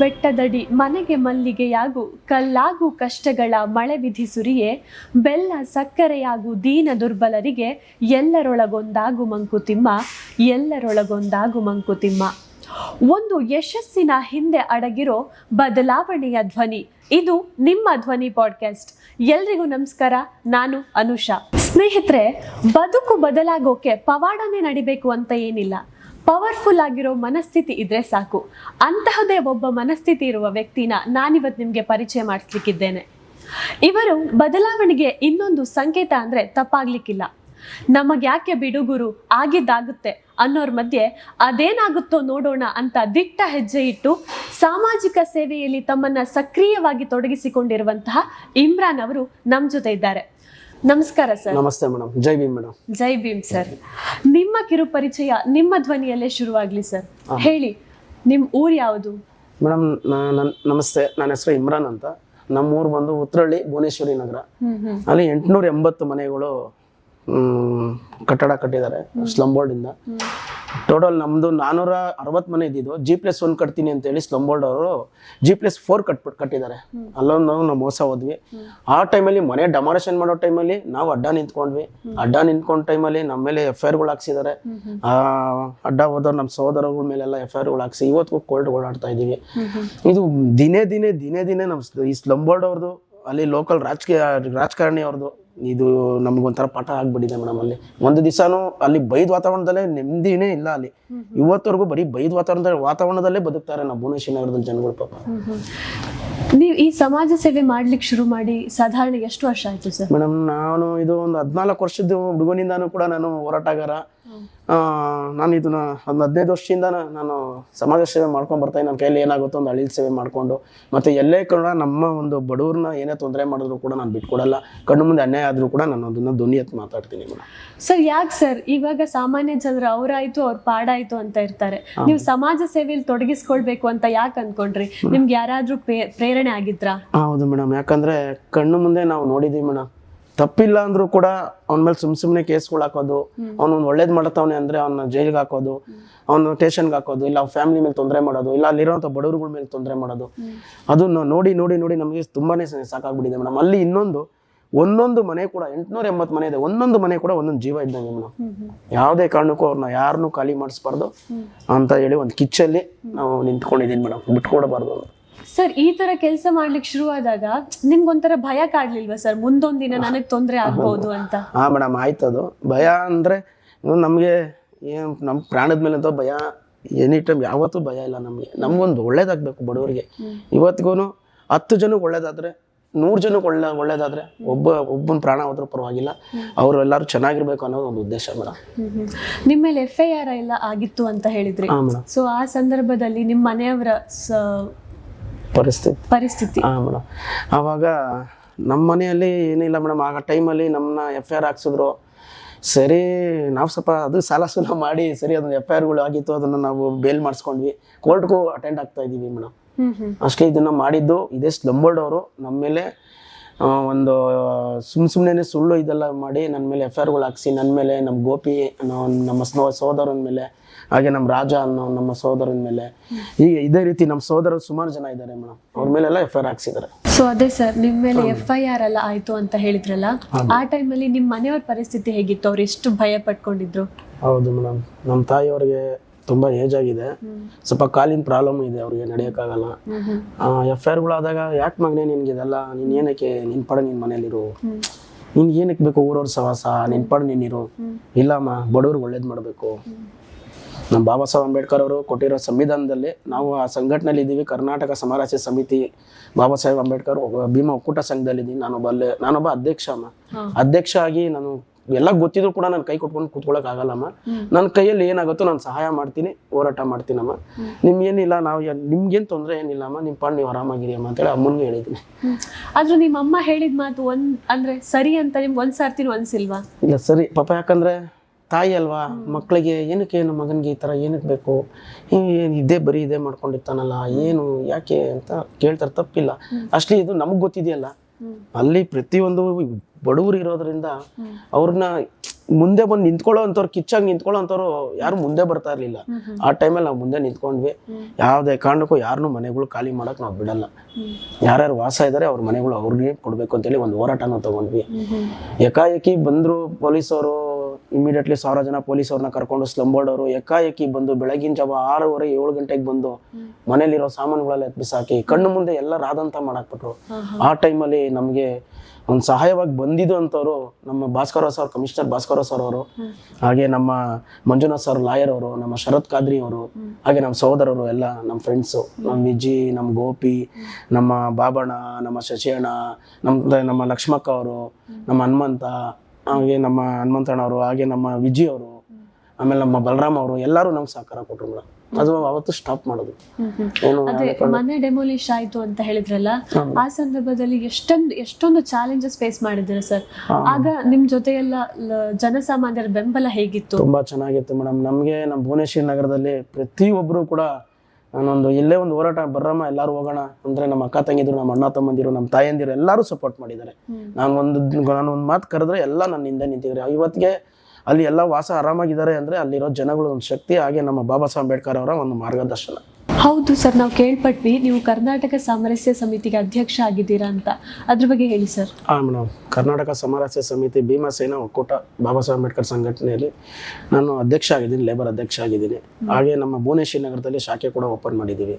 ಬೆಟ್ಟದಡಿ ಮನೆಗೆ ಮಲ್ಲಿಗೆಯಾಗು ಕಲ್ಲಾಗು ಕಷ್ಟಗಳ ಮಳೆ ವಿಧಿ ಸುರಿಯೇ, ಬೆಲ್ಲ ಸಕ್ಕರೆಯಾಗು ದೀನ ದುರ್ಬಲರಿಗೆ ಎಲ್ಲರೊಳಗೊಂದಾಗು ಮಂಕುತಿಮ್ಮ ಎಲ್ಲರೊಳಗೊಂದಾಗು ಮಂಕುತಿಮ್ಮ. ಒಂದು ಯಶಸ್ಸಿನ ಹಿಂದೆ ಅಡಗಿರೋ ಬದಲಾವಣೆಯ ಧ್ವನಿ, ಇದು ನಿಮ್ಮ ಧ್ವನಿ ಪಾಡ್ಕಾಸ್ಟ್ ಎಲ್ರಿಗೂ ನಮಸ್ಕಾರ, ನಾನು ಅನುಷಾ. ಸ್ನೇಹಿತರೆ, ಬದುಕು ಬದಲಾಗೋಕೆ ಪವಾಡನೆ ನಡಿಬೇಕು ಅಂತ ಏನಿಲ್ಲ. ಪವರ್ಫುಲ್ ಆಗಿರೋ ಮನಸ್ಥಿತಿ ಇದ್ರೆ ಸಾಕು. ಅಂತಹದೇ ಒಬ್ಬ ಮನಸ್ಥಿತಿ ಇರುವ ವ್ಯಕ್ತಿನ ನಾನಿವತ್ತು ನಿಮಗೆ ಪರಿಚಯ ಮಾಡಿಸ್ಲಿಕ್ಕಿದ್ದೇನೆ. ಇವರು ಬದಲಾವಣೆಗೆ ಇನ್ನೊಂದು ಸಂಕೇತ ಅಂದ್ರೆ ತಪ್ಪಾಗ್ಲಿಕ್ಕಿಲ್ಲ. ನಮಗೆ ಯಾಕೆ ಬಿಡುಗುರು ಆಗಿದ್ದಾಗುತ್ತೆ ಅನ್ನೋರ ಮಧ್ಯೆ ಅದೇನಾಗುತ್ತೋ ನೋಡೋಣ ಅಂತ ದಿಟ್ಟ ಹೆಜ್ಜೆ ಇಟ್ಟು ಸಾಮಾಜಿಕ ಸೇವೆಯಲ್ಲಿ ತಮ್ಮನ್ನ ಸಕ್ರಿಯವಾಗಿ ತೊಡಗಿಸಿಕೊಂಡಿರುವಂತಹ ಇಮ್ರಾನ್ ಅವರು ನಮ್ಮ ಜೊತೆ ಇದ್ದಾರೆ. ನಮಸ್ಕಾರ ಸರ್. ನಮಸ್ತೆ ಮೇಡಮ್ ಜೈ ಭೀಮ್ ಮೇಡಮ್ ಜೈ ಭೀಮ್ ಸರ್. ನಿಮ್ಮ ಕಿರು ಪರಿಚಯ ನಿಮ್ಮ ಧ್ವನಿಯಲ್ಲೇ ಶುರುವಾಗ್ಲಿ ಸರ್. ಹೇಳಿ ನಿಮ್ ಊರ್ ಯಾವುದು? ಮೇಡಮ್ ನಮಸ್ತೆ ನನ್ನ ಹೆಸರು ಇಮ್ರಾನ್ ಅಂತ. ನಮ್ಮ ಊರು ಬಂದು ಉತ್ರಳ್ಳಿ ಭುವನೇಶ್ವರಿ ನಗರ. ಅಲ್ಲಿ ಎಂಟುನೂರ ಎಂಬತ್ತು ಮನೆಗಳು ಕಟ್ಟಡ ಕಟ್ಟಿದ್ದಾರೆ ಸ್ಲಮ್ ಬೋರ್ಡಿಂದ ಟೋಟಲ್ ನಮ್ಮದು ನಾನ್ನೂರ ಅರವತ್ತು ಮನೆ ಇದ್ದಿದ್ದು. ಜಿ ಪ್ಲಸ್ ಒನ್ ಕಟ್ತೀನಿ ಅಂತೇಳಿ ಸ್ಲಮ್ ಬೋರ್ಡ್ ಅವರು ಜಿ ಪ್ಲಸ್ ಫೋರ್ ಕಟ್ಬಿಟ್ಟು ಕಟ್ಟಿದ್ದಾರೆ. ಅಲ್ಲೊಂದು ನಾವು ನಾವು ಮೋಸ ಹೋದ್ವಿ. ಆ ಟೈಮಲ್ಲಿ ಮನೆ ಡೆಮಾರೇಷನ್ ಮಾಡೋ ಟೈಮಲ್ಲಿ ನಾವು ಅಡ್ಡ ನಿಂತ್ಕೊಂಡ್ವಿ. ಅಡ್ಡ ನಿಂತ್ಕೊಂಡ ಟೈಮಲ್ಲಿ ನಮ್ಮ ಮೇಲೆ ಎಫ್ ಐ ಆರ್ಗಳು ಹಾಕ್ಸಿದ್ದಾರೆ. ಅಡ್ಡ ಹೋದವ್ರು ನಮ್ಮ ಸಹೋದರಗಳ ಮೇಲೆಲ್ಲ ಎಫ್ ಐ ಆರ್ಗಳು ಹಾಕ್ಸಿ ಇವತ್ತಿಗೂ ಕೋರ್ಟ್ ಓಡಾಡ್ತಾ ಇದ್ದೀವಿ. ಇದು ದಿನೇ ದಿನೇ ದಿನೇ ದಿನೇ ನಮ್ಮ ಈ ಸ್ಲಮ್ ಬೋರ್ಡ್ ಅವ್ರದ್ದು ಅಲ್ಲಿ ಲೋಕಲ್ ರಾಜಕೀಯ, ರಾಜಕಾರಣಿ ಅವ್ರದ್ದು ಇದು ನಮ್ಗೊಂಥರ ಪಾಠ ಆಗ್ಬಿಟ್ಟಿದೆ ಮೇಡಮ್ ಅಲ್ಲಿ. ಒಂದು ದಿವಸನೂ ಅಲ್ಲಿ ಬೈದ್ ವಾತಾವರಣದಲ್ಲೇ ನೆಮ್ಮದಿನೇ ಇಲ್ಲ ಅಲ್ಲಿ. ಇವತ್ತವರೆಗೂ ಬರೀ ಬೈದ್ ವಾತಾವರಣದ ವಾತಾವರಣದಲ್ಲೇ ಬದುಕ್ತಾರೆ ನಮ್ಮ ಭುವನೇಶ್ವರ ನಗರದಲ್ಲಿ ಜನಗಳು ಪಾಪ. ನೀವು ಈ ಸಮಾಜ ಸೇವೆ ಮಾಡ್ಲಿಕ್ಕೆ ಶುರು ಮಾಡಿ ಸಾಧಾರಣ ಎಷ್ಟು ವರ್ಷ ಆಯ್ತು ಸರ್? ಮೇಡಮ್ ನಾನು ಇದು ಒಂದು ಹದಿನಾಲ್ಕು ವರ್ಷದ ಹುಡುಗನಿಂದಾನು ಕೂಡ ನಾನು ಹೋರಾಟಗಾರ. ನಾನು ಇದನ್ನ ಒಂದು ಹದಿನೈದು ವರ್ಷದಿಂದ ನಾನು ಸಮಾಜ ಸೇವೆ ಮಾಡ್ಕೊಂಡು ಬರ್ತಾ ನನ್ನ ಕೈಯಲ್ಲಿ ಏನಾಗುತ್ತೋ ಒಂದು ಹಳ್ಳಿ ಸೇವೆ ಮಾಡಿಕೊಂಡು ಮತ್ತೆ ಎಲ್ಲೇ ಕೂಡ ನಮ್ಮ ಒಂದು ಬಡವ್ರನ್ನ ಏನೇ ತೊಂದರೆ ಮಾಡಿದ್ರು ಕೂಡ ನಾನು ಬಿಟ್ಕೊಡಲ್ಲ. ಕಣ್ಣು ಮುಂದೆ ಅನ್ಯಾಯ ಆದರೂ ಕೂಡ ನಾನು ಅದನ್ನ ಧ್ವನಿ ಎತ್ತು ಮಾತಾಡ್ತೀನಿ ಮೇಡಮ್. ಸರ್ ಯಾಕೆ ಸರ್ ಇವಾಗ ಸಾಮಾನ್ಯ ಜನರು ಅವ್ರಾಯ್ತು ಅವ್ರ ಪಾಡಾಯ್ತು ಅಂತ ಇರ್ತಾರೆ. ನೀವು ಸಮಾಜ ಸೇವೆಯಲ್ಲಿ ತೊಡಗಿಸ್ಕೊಳ್ಬೇಕು ಅಂತ ಯಾಕೆ ಅನ್ಕೊಂಡ್ರಿ? ನಿಮ್ಗೆ ಯಾರಾದ್ರೂ ಪ್ರೇ- ಪ್ರೇರಣೆ ಆಗಿದ್ರಾ? ಹೌದು ಮೇಡಮ್. ಯಾಕಂದ್ರೆ ಕಣ್ಣು ಮುಂದೆ ನಾವು ನೋಡಿದೀವಿ ಮೇಡಮ್. ತಪ್ಪಿಲ್ಲ ಅಂದ್ರೂ ಕೂಡ ಅವನ ಮೇಲೆ ಸುಮ್ ಸುಮ್ಮನೆ ಕೇಸ್ಗಳು ಹಾಕೋದು ಅವನು ಒಳ್ಳೇದು ಮಾಡತ್ತವನೆ ಅಂದ್ರೆ ಅವನ ಜೈಲ್ಗೆ ಹಾಕೋದು ಅವನು ಸ್ಟೇಷನ್ಗೆ ಹಾಕೋದು ಇಲ್ಲ ಅವ್ನ ಫ್ಯಾಮಿಲಿ ಮೇಲೆ ತೊಂದರೆ ಮಾಡೋದು ಇಲ್ಲ ಅಲ್ಲಿರೋಂಥ ಬಡವರುಗಳ ಮೇಲೆ ತೊಂದರೆ ಮಾಡೋದು. ಅದು ನೋಡಿ ನೋಡಿ ನೋಡಿ ನಮಗೆ ತುಂಬಾನೇ ಸಾಕಾಗ್ಬಿಟ್ಟಿದೆ ಮೇಡಮ್. ಅಲ್ಲಿ ಇನ್ನೊಂದು ಒಂದೊಂದು ಮನೆ ಕೂಡ ಎಂಟುನೂರ ಎಂಬತ್ತು ಮನೆ ಇದೆ. ಒಂದೊಂದು ಮನೆ ಕೂಡ ಒಂದೊಂದು ಜೀವ ಇದ್ದಂಗೆ ಮೇಡಮ್. ಯಾವುದೇ ಕಾರಣಕ್ಕೂ ಅವ್ರನ್ನ ಯಾರನ್ನೂ ಖಾಲಿ ಮಾಡಿಸ್ಬಾರ್ದು ಅಂತ ಹೇಳಿ ಒಂದು ಕಿಚ್ಚಲ್ಲಿ ನಾವು ನಿಂತ್ಕೊಂಡಿದ್ದೀನಿ ಮೇಡಮ್. ಬಿಟ್ಕೊಡಬಾರ್ದು ಸರ್ ಈ ತರ ಕೆಲಸ ಮಾಡ್ಲಿಕ್ಕೆ ಶುರುವಾದಾಗ ನಿಮ್ಗೊಂಥರ ಭಯ ಕಾಡ್ಲಿಲ್ವಾ ಸರ್? ಮುಂದೊಂದು ದಿನ ನನಗೆ ತೊಂದರೆ ಆಗ್ಬೋದು ಅಂತ. ಹಾಂ ಮೇಡಮ್ ಆಯ್ತು ಅದು. ಭಯ ಅಂದರೆ ನಮಗೆ ಏನು ನಮ್ಮ ಪ್ರಾಣದ ಮೇಲೆ ಅಂತೂ ಭಯ ಎನಿ ಟೈಮ್ ಯಾವತ್ತೂ ಭಯ ಇಲ್ಲ ನಮಗೆ. ನಮಗೊಂದು ಒಳ್ಳೇದಾಗಬೇಕು ಬಡವರಿಗೆ. ಇವತ್ತಿಗೂ ಹತ್ತು ಜನಕ್ಕೆ ಒಳ್ಳೇದಾದರೆ ನೂರು ಜನಕ್ಕೆ ಒಳ್ಳೆ ಒಳ್ಳೇದಾದರೆ ಒಬ್ಬ ಒಬ್ಬನ ಪ್ರಾಣ ಹೋದ್ರೂ ಪರವಾಗಿಲ್ಲ. ಅವರೆಲ್ಲರೂ ಚೆನ್ನಾಗಿರ್ಬೇಕು ಅನ್ನೋದು ಒಂದು ಉದ್ದೇಶ ಮೇಡಮ್. ನಿಮ್ಮ ಮೇಲೆ ಎಫ್ ಐ ಆರ್ ಎಲ್ಲ ಆಗಿತ್ತು ಅಂತ ಹೇಳಿದ್ರಿ. ಸೊ ಆ ಸಂದರ್ಭದಲ್ಲಿ ನಿಮ್ಮ ಮನೆಯವರ ಪರಿಸ್ಥಿತಿ. ಪರಿಸ್ಥಿತಿ. ಹಾಂ ಮೇಡಮ್ ಆವಾಗ ನಮ್ಮ ಮನೆಯಲ್ಲಿ ಏನಿಲ್ಲ ಮೇಡಮ್ ಆಗ ಟೈಮಲ್ಲಿ ನಮ್ಮನ್ನ ಎಫ್ ಐ ಆರ್ ಹಾಕ್ಸಿದ್ರು. ಸರಿ ನಾವು ಸ್ವಲ್ಪ ಅದು ಸಾಲ ಸೂಲ ಮಾಡಿ ಸರಿ ಅದನ್ನ ಎಫ್ ಐ ಆರ್ಗಳು ಆಗಿತ್ತು ಅದನ್ನು ನಾವು ಬೇಲ್ ಮಾಡಿಸ್ಕೊಂಡ್ವಿ. ಕೋರ್ಟ್ಗೂ ಅಟೆಂಡ್ ಆಗ್ತಾ ಇದ್ದೀವಿ ಮೇಡಮ್ ಅಷ್ಟೇ ಇದನ್ನು ಮಾಡಿದ್ದು. ಇದೇ ಸ್ಲಂಬೋರ್ಡ್ ಅವರು ನಮ್ಮ ಮೇಲೆ ಒಂದು ಸುಮ್ಮ ಸುಮ್ಮನೆ ಸುಳ್ಳು ಇದೆಲ್ಲ ಮಾಡಿ ನನ್ನ ಮೇಲೆ ಎಫ್ ಐ ಆರ್ಗಳು ಹಾಕ್ಸಿ ನನ್ನ ಮೇಲೆ ನಮ್ಮ ಗೋಪಿ ಅನ್ನೋ ನಮ್ಮ ಸ್ನೋ ಸೋದರನ ಮೇಲೆ ಹಾಗೆ ನಮ್ಮ ರಾಜ ಅನ್ನೋ ನಮ್ಮ ಸೋದರನ ಮೇಲೆ ಈಗ ಇದೇ ರೀತಿ ನಮ್ಮ ಸೋದರರು ಸುಮಾರು ಜನ ಇದ್ದಾರೆ ಮೇಡಮ್ ಅವ್ರ ಮೇಲೆಲ್ಲ ಎಫ್ ಐ ಆರ್ ಹಾಕ್ಸಿದ್ದಾರೆ ಸೊ ಅದೇ ಸರ್ ನಿಮ್ಮ ಮೇಲೆ ಎಫ್ ಐ ಆರ್ ಎಲ್ಲ ಆಯಿತು ಅಂತ ಹೇಳಿದ್ರಲ್ಲ ಆ ಟೈಮಲ್ಲಿ ನಿಮ್ಮ ಮನೆಯವ್ರ ಪರಿಸ್ಥಿತಿ ಹೇಗಿತ್ತು? ಅವ್ರು ಎಷ್ಟು ಭಯ ಪಟ್ಕೊಂಡಿದ್ರು? ಹೌದು ಮೇಡಮ್ ನಮ್ಮ ತಾಯಿಯವ್ರಿಗೆ ತುಂಬ ಏಜ್ ಆಗಿದೆ. ಸ್ವಲ್ಪ ಕಾಲಿನ ಪ್ರಾಬ್ಲಮ್ ಇದೆ ಅವ್ರಿಗೆ ನಡೆಯೋಕ್ಕಾಗಲ್ಲ. ಎಫ್ ಐ ಆರ್ಗಳಾದಾಗ ಯಾಕೆ ಮಗನೇ ನಿನ್ಗೆ ಇದೆಲ್ಲ ನೀನು ಏನಕ್ಕೆ ನಿನ್ನ ಪಡ ನಿನ್ನ ಮನೇಲಿರು ನಿನ್ಗೆ ಏನಕ್ಕೆ ಬೇಕು ಊರವ್ರ ಸವಾಸ ನಿನ್ನ ಪಡ ನೀನಿರು ಇಲ್ಲಮ್ಮ ಬಡವ್ರಿಗೆ ಒಳ್ಳೇದು ಮಾಡಬೇಕು ನಮ್ಮ ಬಾಬಾ ಸಾಹೇಬ್ ಅಂಬೇಡ್ಕರ್ ಅವರು ಕೊಟ್ಟಿರೋ ಸಂವಿಧಾನದಲ್ಲಿ ನಾವು ಆ ಸಂಘಟನೆಯಲ್ಲಿ ಇದ್ದೀವಿ ಕರ್ನಾಟಕ ಸಮರಾಸ್ಯ ಸಮಿತಿ ಬಾಬಾ ಸಾಹೇಬ್ ಅಂಬೇಡ್ಕರ್ ಭೀಮಾ ಒಕ್ಕೂಟ ಸಂಘದಲ್ಲಿದ್ದೀನಿ ನಾನೊಬ್ಬ ಅಲ್ಲೇ ನಾನೊಬ್ಬ ಅಧ್ಯಕ್ಷ ಅಮ್ಮ. ಅಧ್ಯಕ್ಷ ಆಗಿ ನಾನು ಎಲ್ಲ ಗೊತ್ತಿದ್ರು ಕೂಡ ನಾನು ಕೈ ಕೊಟ್ಕೊಂಡು ಕೂತ್ಕೊಳ್ಳೋಕೆ ಆಗಲ್ಲಮ್ಮ. ನನ್ನ ಕೈಯಲ್ಲಿ ಏನಾಗುತ್ತೋ ನಾನು ಸಹಾಯ ಮಾಡ್ತೀನಿ ಹೋರಾಟ ಮಾಡ್ತೀನಮ್ಮ. ನಿಮ್ಗೇನಿಲ್ಲ ನಾವು ನಿಮ್ಗೇನು ತೊಂದರೆ ಏನಿಲ್ಲಮ್ಮ ನಿಮ್ಮ ಪಾಡ್ ನೀವು ಆರಾಮಾಗಿರಿ ಅಮ್ಮ ಅಂತೇಳಿ ಅಮ್ಮನಿಗೆ ಹೇಳಿದ್ದೀನಿ. ಆದ್ರೂ ನಿಮ್ಮ ಅಮ್ಮ ಹೇಳಿದ ಮಾತು ಒಂದ್ ಅಂದ್ರೆ ಸರಿ ಅಂತ ನಿಮ್ಗೆ ಒಂದ್ ಸಾರ್ತಿನೂ ಅನ್ಸಿಲ್ವಾ? ಇಲ್ಲ ಸರಿ. ಪಾಪ ಯಾಕಂದ್ರೆ ತಾಯಿ ಅಲ್ವಾ ಮಕ್ಕಳಿಗೆ ಏನಕ್ಕೆ ಏನು ಮಗನಿಗೆ ಈ ಥರ ಏನಕ್ಕೆ ಬೇಕು? ಏನು ಇದೇ ಬರೀ ಇದೇ ಮಾಡ್ಕೊಂಡಿರ್ತಾನಲ್ಲ ಏನು ಯಾಕೆ ಅಂತ ಕೇಳ್ತಾರೆ ತಪ್ಪಿಲ್ಲ. ಅಷ್ಟೇ ಇದು ನಮಗೆ ಗೊತ್ತಿದೆಯಲ್ಲ. ಅಲ್ಲಿ ಪ್ರತಿಯೊಂದು ಬಡವರು ಇರೋದ್ರಿಂದ ಅವ್ರನ್ನ ಮುಂದೆ ಬಂದು ನಿಂತ್ಕೊಳ್ಳೋ ಅಂಥವ್ರು ಕಿಚ್ಚಾಗಿ ನಿಂತ್ಕೊಳ್ಳೋ ಅಂಥವ್ರು ಯಾರು ಮುಂದೆ ಬರ್ತಾ ಇರಲಿಲ್ಲ. ಆ ಟೈಮಲ್ಲಿ ನಾವು ಮುಂದೆ ನಿಂತ್ಕೊಂಡ್ವಿ. ಯಾವುದೇ ಕಾರಣಕ್ಕೂ ಯಾರನ್ನೂ ಮನೆಗಳು ಖಾಲಿ ಮಾಡೋಕೆ ನಾವು ಬಿಡಲ್ಲ. ಯಾರ್ಯಾರು ವಾಸ ಇದ್ದಾರೆ ಅವ್ರ ಮನೆಗಳು ಅವ್ರಿಗೆ ಕೊಡಬೇಕು ಅಂತೇಳಿ ಒಂದು ಹೋರಾಟನ ತಗೊಂಡ್ವಿ. ಏಕಾಏಕಿ ಬಂದರು ಪೊಲೀಸವರು ಇಮಿಡಿಯೇಟ್ಲಿ ಸಾವಿರ ಜನ ಪೊಲೀಸವ್ರನ್ನ ಕರ್ಕೊಂಡು ಸ್ಲಮ್ ಬೋರ್ಡ್ ಅವರು ಏಕಾಏಕಿ ಬಂದು ಬೆಳಗಿನ ಜಾವ ಆರೂವರೆ ಏಳು ಗಂಟೆಗೆ ಬಂದು ಮನೇಲಿರೋ ಸಾಮಾನುಗಳೆಲ್ಲ ಬಿಸಾಕಿ ಕಣ್ಣು ಮುಂದೆ ಎಲ್ಲ ರಾದಂತ ಮಾಡಾಕ್ಬಿಟ್ರು. ಆ ಟೈಮಲ್ಲಿ ನಮಗೆ ಒಂದು ಸಹಾಯವಾಗಿ ಬಂದಿದ್ದು ಅಂತವರು ನಮ್ಮ Bhaskar sir, commissioner Bhaskar sir ಅವರು, ಹಾಗೆ ನಮ್ಮ ಮಂಜುನಾಥ್ ಸರ್ ಲಾಯರ್ ಅವರು, ನಮ್ಮ ಶರತ್ ಖಾದ್ರಿ ಅವರು, ಹಾಗೆ ನಮ್ಮ ಸಹೋದರರು ಎಲ್ಲ ನಮ್ಮ ಫ್ರೆಂಡ್ಸು ನಮ್ಮ ವಿಜಿ, ನಮ್ಮ ಗೋಪಿ, ನಮ್ಮ ಬಾಬಣ್ಣ, ನಮ್ಮ ಶಶಿಯಣ್ಣ, ನಮ್ಮ ನಮ್ಮ ಲಕ್ಷ್ಮಕ್ಕ ಅವರು, ನಮ್ಮ ಹನುಮಂತ, ಹಾಗೆ ನಮ್ಮ ಹನುಮಂತಣ್ಣ ಅವರು, ಹಾಗೆ ನಮ್ಮ ವಿಜಿ ಅವರು, ಆಮೇಲೆ ನಮ್ಮ ಬಲರಾಮ್ ಅವರು ಎಲ್ಲರೂ ನಮ್ಗೆ ಸಹಕಾರ ಕೊಟ್ಟರು ಮೇಡಮ್. ಅದು ಅವತ್ತು ಸ್ಟಾಪ್ ಮಾಡೋದು. ಮನೆ ಡೆಮೋಲಿಶ್ ಆಯ್ತು ಅಂತ ಹೇಳಿದ್ರಲ್ಲ ಆ ಸಂದರ್ಭದಲ್ಲಿ ಎಷ್ಟೊಂದು ಎಷ್ಟೊಂದು ಚಾಲೆಂಜಸ್ ಫೇಸ್ ಮಾಡಿದ್ದೀರಾ ಸರ್ ಆಗ ನಿಮ್ ಜೊತೆ ಎಲ್ಲ ಜನಸಾಮಾನ್ಯರ ಬೆಂಬಲ ಹೇಗಿತ್ತು? ತುಂಬಾ ಚೆನ್ನಾಗಿತ್ತು ಮೇಡಮ್ ನಮಗೆ ನಮ್ಮ ಭುವನೇಶ್ವರಿ ನಗರದಲ್ಲಿ ಪ್ರತಿಯೊಬ್ಬರು ಕೂಡ ನಾನೊಂದು ಇಲ್ಲೇ ಒಂದು ಹೋರಾಟ ಬರ್ರಮ್ಮ ಎಲ್ಲರೂ ಹೋಗೋಣ ಅಂದ್ರೆ ನಮ್ಮ ಅಕ್ಕ ತಂಗಿದ್ರು ನಮ್ಮ ಅಣ್ಣ ತಮ್ಮಂದಿರು ನಮ್ಮ ತಾಯಂದಿರು ಎಲ್ಲರೂ ಸಪೋರ್ಟ್ ಮಾಡಿದ್ದಾರೆ. ನಾನು ಒಂದು ನಾನು ಒಂದು ಮಾತು ಕರೆದ್ರೆ ಎಲ್ಲ ನನ್ನ ಹಿಂದೆ ನಿಂತಿದ್ದಾರೆ. ಇವತ್ತಿಗೆ ಅಲ್ಲಿ ಎಲ್ಲ ವಾಸ ಆರಾಮಾಗಿದ್ದಾರೆ ಅಂದ್ರೆ ಅಲ್ಲಿರೋ ಜನಗಳು ಒಂದು ಶಕ್ತಿ ಹಾಗೆ ನಮ್ಮ ಬಾಬಾ ಸಾಹೇಬ್ ಅಂಬೇಡ್ಕರ್ ಅವರ ಒಂದು ಮಾರ್ಗದರ್ಶನ. ಹೌದು ಸರ್ ನಾವು ಕೇಳ್ಪಟ್ವಿ ನೀವು ಕರ್ನಾಟಕ ಸಾಮರಸ್ಯ ಸಮಿತಿಗೆ ಅಧ್ಯಕ್ಷ ಆಗಿದ್ದೀರಾ ಅಂತ. ಅದ್ರ ಬಗ್ಗೆ ಹೇಳಿ ಸರ್. ಹಾಂ ಮೇಡಮ್ ಕರ್ನಾಟಕ ಸಮರಸ್ಯ ಸಮಿತಿ ಭೀಮಸೇನ ಒಕ್ಕೂಟ ಬಾಬಾ ಸಾಹೇಬ್ ಅಂಬೇಡ್ಕರ್ ಸಂಘಟನೆಯಲ್ಲಿ ನಾನು ಅಧ್ಯಕ್ಷ ಆಗಿದ್ದೀನಿ ಲೇಬರ್ ಅಧ್ಯಕ್ಷ ಆಗಿದ್ದೀನಿ. ಹಾಗೆ ನಮ್ಮ ಭುವನೇಶ್ವರಿ ನಗರದಲ್ಲಿ ಶಾಖೆ ಕೂಡ ಓಪನ್ ಮಾಡಿದ್ದೀವಿ.